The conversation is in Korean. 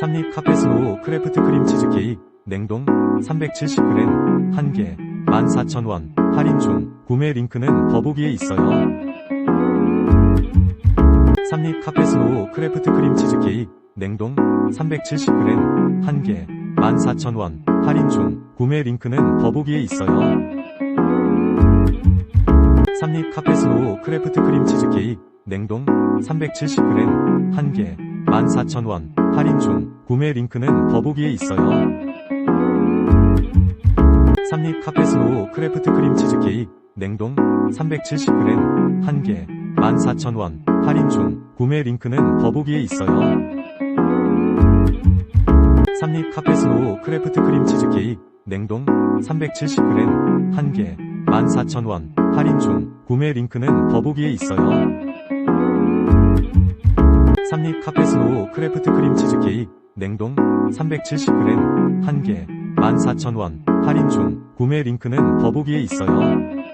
삼립 카페스노우 크래프트 크림 치즈케이크 냉동 370g 1개 14,000원 할인 중 구매 링크는 더보기에 있어요. 삼립 카페스노우 크래프트 크림 치즈케이크 냉동 370g 1개 14,000원 할인 중 구매 링크는 더보기에 있어요. 삼립 카페스노우 크래프트 크림 치즈케이크 냉동 370g 1개 14,000원. 할인 중. 구매 링크는 더보기에 있어요. 삼립 카페스노우 크래프트 크림 치즈케이크. 냉동 370g 1개. 14,000원. 할인 중. 구매 링크는 더보기에 있어요. 삼립 카페스노우 크래프트 크림 치즈케이크. 냉동 370g 1개. 14,000원. 할인 중. 구매 링크는 더보기에 있어요. 삼립 카페스노우 크래프트 크림 치즈케이크 냉동 370g 1개 14,000원 할인 중 구매 링크는 더보기에 있어요.